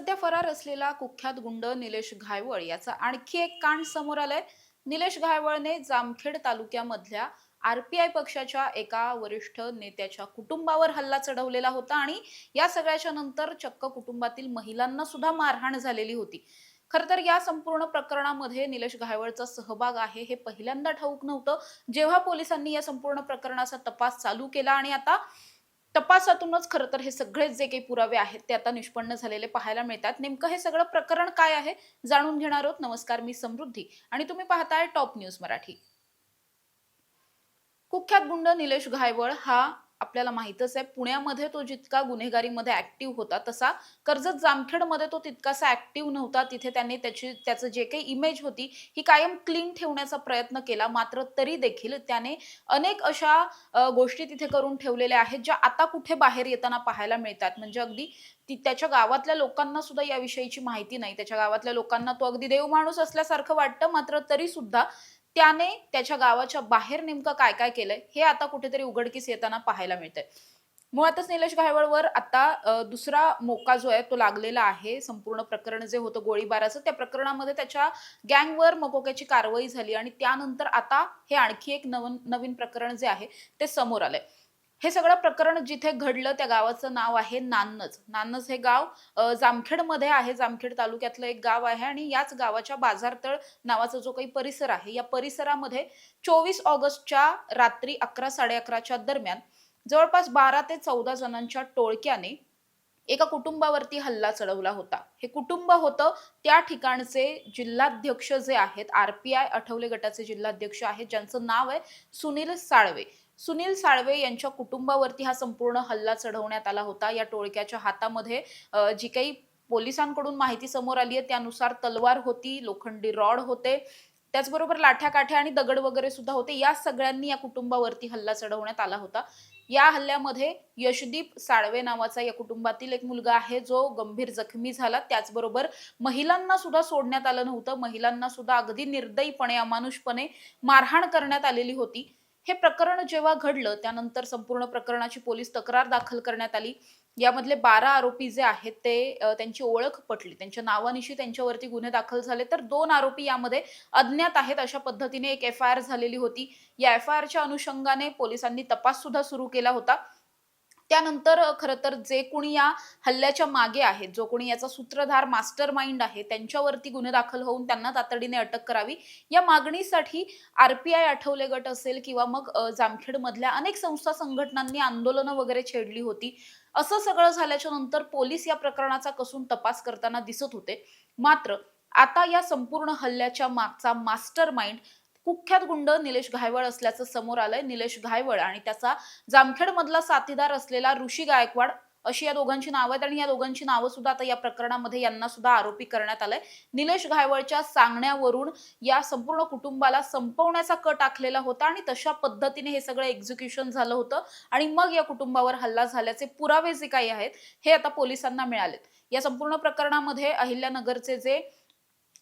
सध्या फरार असलेला कुख्यात गुंड निलेश घायवळ याचा आणखी एक कांड समोर आलाय. निलेश घायवळने जामखेड तालुक्यामधल्या आरपीआय पक्षाच्या एका वरिष्ठ नेत्याच्या कुटुंबावर हल्ला चढवलेला होता आणि या सगळ्याच्या नंतर चक्क कुटुंबातील महिलांना सुद्धा मारहाण झालेली होती. खर तर या संपूर्ण प्रकरणामध्ये निलेश घायवळचा सहभाग आहे हे पहिल्यांदा ठाऊक नव्हतं. जेव्हा पोलिसांनी या संपूर्ण प्रकरणाचा तपास चालू केला आणि आता तपासातूनच खरं तर हे सगळेच जे काही पुरावे आहेत ते आता निष्पन्न झालेले पाहायला मिळतात. नेमकं हे सगळं प्रकरण काय आहे जाणून घेणार आहोत. नमस्कार मी समृद्धी आणि तुम्ही पाहताय टॉप न्यूज मराठी. कुख्यात गुंड निलेश घायवळ हा आपल्याला माहितच आहे पुण्यामध्ये तो जितका गुन्हेगारीमध्ये ऍक्टिव्ह होता तसा कर्जत जामखेडमध्ये तो तितकासा ऍक्टिव्ह नव्हता. तिथे त्यांनी त्याची त्याचं जे काही इमेज होती ही कायम क्लीन ठेवण्याचा प्रयत्न केला. मात्र तरी देखील त्याने अनेक अशा गोष्टी तिथे करून ठेवलेल्या आहेत ज्या आता कुठे बाहेर येताना पाहायला मिळतात. म्हणजे अगदी ती त्याच्या गावातल्या लोकांना सुद्धा याविषयीची माहिती नाही. त्याच्या गावातल्या लोकांना तो अगदी देव माणूस असल्यासारखं वाटतं मात्र तरी सुद्धा त्याने त्याच्या गावाच्या बाहेर नेमकं काय काय केलंय हे आता कुठेतरी उघडकीस येताना पाहायला मिळतंय. मुळातच निलेश घायवळवर आता दुसरा मोका जो आहे तो लागलेला आहे संपूर्ण प्रकरण जे होतं गोळीबाराचं त्या प्रकरणामध्ये त्याच्या गँगवर मकोक्याची कारवाई झाली आणि त्यानंतर आता हे आणखी एक नवन नवीन प्रकरण जे आहे ते समोर आलंय. हे सगळं प्रकरण जिथे घडलं त्या गावाचं नाव आहे नान्नज. नान्नज हे गाव जामखेडमध्ये आहे. जामखेड तालुक्यातलं एक गाव आहे आणि याच गावाच्या बाजारतळ नावाचा जो काही परिसर आहे या परिसरामध्ये चोवीस ऑगस्टच्या रात्री अकरा साडे अकराच्या दरम्यान जवळपास बारा ते चौदा जणांच्या टोळक्याने एका कुटुंबावरती हल्ला चढवला होता. हे कुटुंब होतं त्या ठिकाणचे जिल्हाध्यक्ष जे आहेत आर पी आय आठवले गटाचे जिल्हाध्यक्ष आहेत ज्यांचं नाव आहे सुनील साळवे. सुनील साळवे यांच्या कुटुंबावरती हा संपूर्ण हल्ला चढवण्यात आला होता. या टोळक्याच्या हातामध्ये जी काही पोलिसांकडून माहिती समोर आली आहे त्यानुसार तलवार होती लोखंडी रॉड होते. त्याचबरोबर लाठ्या काठ्या आणि दगड वगैरे सुद्धा होते. या सगळ्यांनी या कुटुंबावरती हल्ला चढवण्यात आला होता. या हल्ल्यामध्ये यशदीप साळवे नावाचा या कुटुंबातील एक मुलगा आहे जो गंभीर जखमी झाला. त्याचबरोबर महिलांना सुद्धा सोडण्यात आलं नव्हतं. महिलांना सुद्धा अगदी निर्दयीपणे अमानुषपणे मारहाण करण्यात आलेली होती. हे प्रकरण जेव्हा घडलं त्यानंतर संपूर्ण प्रकरणाची पोलीस तक्रार दाखल करण्यात आली. यामधले बारा आरोपी जे आहेत ते त्यांची ओळख पटली. त्यांच्या नावानिशी त्यांच्यावरती गुन्हे दाखल झाले. तर दोन आरोपी यामध्ये अज्ञात आहेत अशा पद्धतीने एक एफ आय आर झालेली होती. या एफ आय आरच्या अनुषंगाने पोलिसांनी तपास सुद्धा सुरू केला होता. त्यानंतर खरं तर जे कोणी या हल्ल्याच्या मागे आहेत जो कोणी याचा सूत्रधार मास्टर माइंड आहे त्यांच्यावरती गुन्हे दाखल होऊन त्यांना तातडीने अटक करावी या मागणीसाठी आरपीआय आठवले गट असेल किंवा मग जामखेडमधल्या अनेक संस्था संघटनांनी आंदोलनं वगैरे छेडली होती असं सगळं झाल्याच्यानंतर पोलीस या प्रकरणाचा कसून तपास करताना दिसत होते. मात्र आता या संपूर्ण हल्ल्याच्या मागचा मास्टर माइंड कुख्यात गुंड निलेश घायवळ असल्याचं समोर आलंय. निलेश घायवळ आणि त्याचा जामखेड मधला साथीदार असलेला ऋषी गायकवाड अशी या दोघांची नावं आहेत आणि या दोघांची नावं सुद्धा आता या प्रकरणामध्ये यांना सुद्धा आरोपी करण्यात आलंय. निलेश घायवळच्या सांगण्यावरून या संपूर्ण कुटुंबाला संपवण्याचा कट आखलेला होता आणि तशा पद्धतीने हे सगळं एक्झिक्युशन झालं होतं आणि मग या कुटुंबावर हल्ला झाल्याचे पुरावे जे काही आहेत हे आता पोलिसांना मिळालेत. या संपूर्ण प्रकरणामध्ये अहिल्यानगरचे जे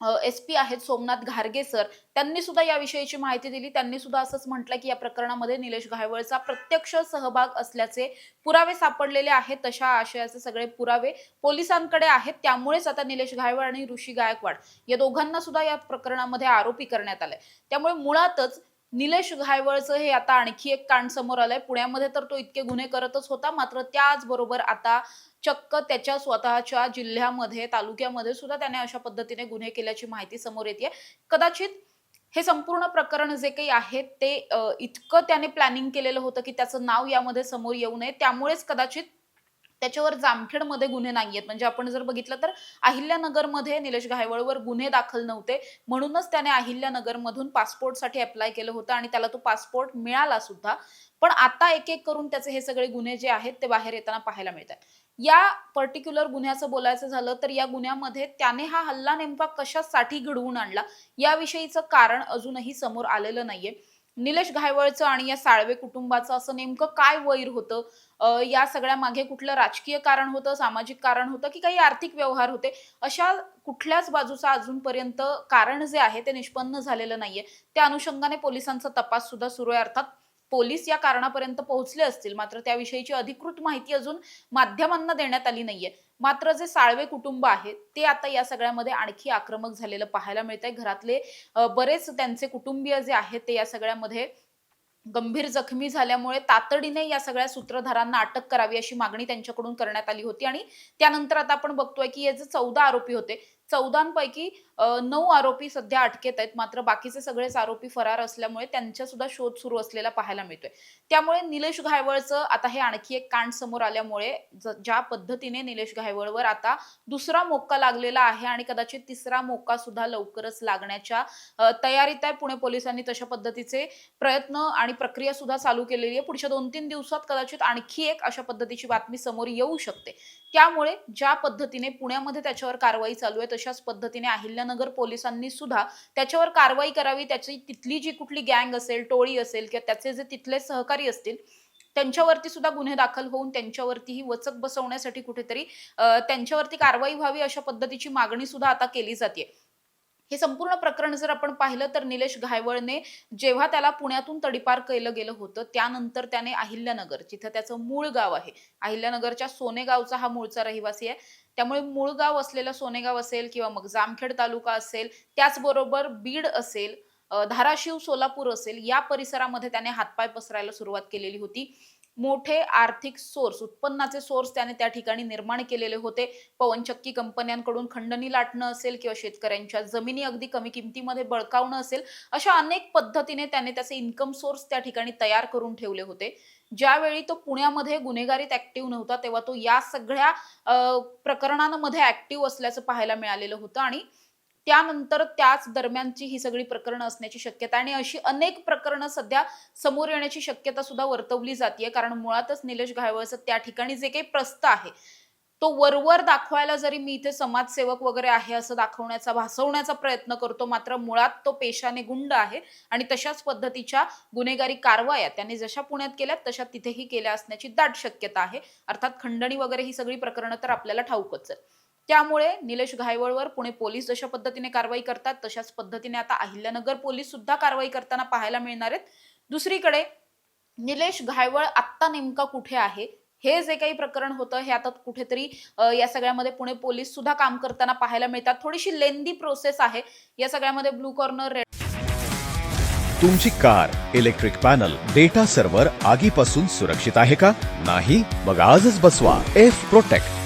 एस पी आहेत सोमनाथ घारगे सर त्यांनी सुद्धा याविषयीची माहिती दिली. त्यांनी सुद्धा असंच म्हटलं की या प्रकरणामध्ये निलेश घायवळचा प्रत्यक्ष सहभाग असल्याचे पुरावे सापडलेले आहेत. तशा आशयाचे सगळे पुरावे पोलिसांकडे आहेत. त्यामुळेच आता निलेश घायवळ आणि ऋषी गायकवाड या दोघांना सुद्धा या प्रकरणामध्ये आरोपी करण्यात आले त्यामुळे मुळातच निलेश घायवळचं हे आता आणखी एक कांड समोर आलंय. पुण्यामध्ये तर तो इतके गुन्हे करतच होता मात्र त्याचबरोबर आता चक्क त्याच्या स्वतःच्या जिल्ह्यामध्ये तालुक्यामध्ये सुद्धा त्याने अशा पद्धतीने गुन्हे केल्याची माहिती समोर येते कदाचित हे संपूर्ण प्रकरण जे काही आहे ते इतकं त्याने प्लॅनिंग केलेलं होतं की त्याचं नाव यामध्ये समोर येऊ नये. त्यामुळेच कदाचित त्याच्यावर जामखेडमध्ये गुन्हे नाहीयेत. म्हणजे आपण जर बघितलं तर अहिल्यानगरमध्ये निलेश घायवळवर गुन्हे दाखल नव्हते. म्हणूनच त्याने अहिल्यानगरमधून पासपोर्टसाठी अप्लाय केलं होतं आणि त्याला तो पासपोर्ट मिळाला सुद्धा पण आता एक एक करून त्याचे हे सगळे गुन्हे जे आहेत ते बाहेर येताना पाहायला मिळतात या पर्टिक्युलर गुन्ह्याचं बोलायचं झालं तर या गुन्ह्यामध्ये त्याने हा हल्ला नेमका कशासाठी घडवून आणला? याविषयीचं कारण अजूनही समोर आलेलं नाहीये. निलेश घायवळचं आणि या साळवे कुटुंबाचं असं नेमकं काय वैर होतं? या सगळ्या मागे कुठलं राजकीय कारण होतं सामाजिक कारण होतं की काही आर्थिक व्यवहार होते? अशा कुठल्याच बाजूचा अजूनपर्यंत कारण जे आहे ते निष्पन्न झालेलं नाहीये. त्या अनुषंगाने पोलिसांचा तपास सुद्धा सुरू आहे अर्थात पोलीस या कारणापर्यंत पोहोचले असतील मात्र त्याविषयीची अधिकृत माहिती अजून माध्यमांना देण्यात आली नाहीये. मात्र जे साळवे कुटुंब आहे ते आता या सगळ्यामध्ये आणखी आक्रमक झालेलं पाहायला मिळतंय. घरातले बरेच त्यांचे कुटुंबीय जे आहेत ते या सगळ्यामध्ये गंभीर जखमी झाल्यामुळे तातडीने या सगळ्या सूत्रधारांना अटक करावी अशी मागणी त्यांच्याकडून करण्यात आली होती. आणि त्यानंतर आता आपण बघतोय की हे जे चौदा आरोपी होते चौदांपैकी नऊ आरोपी सध्या अटकेत आहेत. मात्र बाकीचे सगळेच आरोपी फरार असल्यामुळे त्यांच्या सुद्धा शोध सुरू असलेला पाहायला मिळतोय. त्यामुळे निलेश घायवळचं आता हे आणखी एक कांड समोर आल्यामुळे ज- ज्या पद्धतीने निलेश घायवळवर आता दुसरा मोक्का लागलेला आहे आणि कदाचित तिसरा मोक्का सुद्धा लवकरच लागण्याच्या तयारीत आहे पुणे पोलिसांनी तशा पद्धतीचे प्रयत्न आणि प्रक्रिया सुद्धा चालू केलेली आहे. पुढच्या दोन तीन दिवसात कदाचित आणखी एक अशा पद्धतीची बातमी समोर येऊ शकते. त्यामुळे ज्या पद्धतीने पुण्यामध्ये त्याच्यावर कारवाई चालू आहे तशाच पद्धतीने अहिल्यानगर पोलिसांनी सुद्धा त्याच्यावर कारवाई करावी त्याची तिथली जी कुठली गँग असेल टोळी असेल किंवा त्याचे जे तिथले सहकारी असतील त्यांच्यावरती सुद्धा गुन्हे दाखल होऊन त्यांच्यावरतीही वचक बसवण्यासाठी कुठेतरी त्यांच्यावरती कारवाई व्हावी अशा पद्धतीची मागणी सुद्धा आता केली जाते हे संपूर्ण प्रकरण जर आपण पाहिलं तर निलेश घायवळने जेव्हा त्याला पुण्यातून तडीपार केलं गेलं होतं त्यानंतर त्याने अहिल्यानगर जिथं त्याचं मूळ गाव आहे. अहिल्यानगरच्या सोनेगावचा हा मूळचा रहिवासी आहे. त्यामुळे मूळ गाव असलेलं सोनेगाव असेल किंवा मग जामखेड तालुका असेल त्याचबरोबर बीड असेल धाराशिव सोलापूर असेल या परिसरामध्ये त्याने हातपाय पसरायला सुरुवात केलेली होती. मोठे आर्थिक सोर्स उत्पन्नाचे सोर्स त्याने त्या ठिकाणी निर्माण केलेले होते. पवनचक्की कंपन्यांकडून खंडणी लाटणं असेल किंवा शेतकऱ्यांच्या जमिनी अगदी कमी किमतीमध्ये बळकावणं असेल अशा अनेक पद्धतीने त्याने त्याचे इन्कम सोर्स त्या ठिकाणी तयार करून ठेवले होते. ज्यावेळी तो पुण्यामध्ये गुन्हेगारीत ऍक्टिव्ह नव्हता तेव्हा तो या सगळ्या प्रकरणांमध्ये ऍक्टिव्ह असल्याचं पाहायला मिळालेलं होतं आणि त्यानंतर त्याच दरम्यानची ही सगळी प्रकरणं असण्याची शक्यता आणि अशी अनेक प्रकरणं सध्या समोर येण्याची शक्यता सुद्धा वर्तवली जाते कारण मुळातच निलेश घायवळचं त्या ठिकाणी जे काही प्रस्त आहे तो वरवर दाखवायला जरी मी इथे समाजसेवक वगैरे आहे असं दाखवण्याचा भासवण्याचा प्रयत्न करतो मात्र मुळात तो पेशाने गुंड आहे. आणि तशाच पद्धतीच्या गुन्हेगारी कारवाया त्यांनी जशा पुण्यात केल्या तशा तिथेही केल्या असण्याची दाट शक्यता आहे. अर्थात खंडणी वगैरे ही सगळी प्रकरणं तर आपल्याला ठाऊकच आहेत. त्यामुळे निलेश घायवळवर पुणे पोलीस जशा पद्धतीने कारवाई करतात तशाच पद्धतीने आता अहिल्यानगर पोलीस सुद्धा कारवाई करताना पाहायला मिळणार आहेत. दुसरीकडे निलेश घायवळ आत्ता नेमका कुठे आहे? हे जे काही प्रकरण होतं हे आता कुठेतरी या सगळ्यामध्ये पुणे पोलीस सुद्धा काम करताना पाहायला मिळतात. थोडीशी लेंदी प्रोसेस आहे. या सगळ्यामध्ये ब्लू कॉर्नर रेड तुमची car electric panel data server आगीपासून सुरक्षित आहे का? नाही? मग आजच बसवा. F protect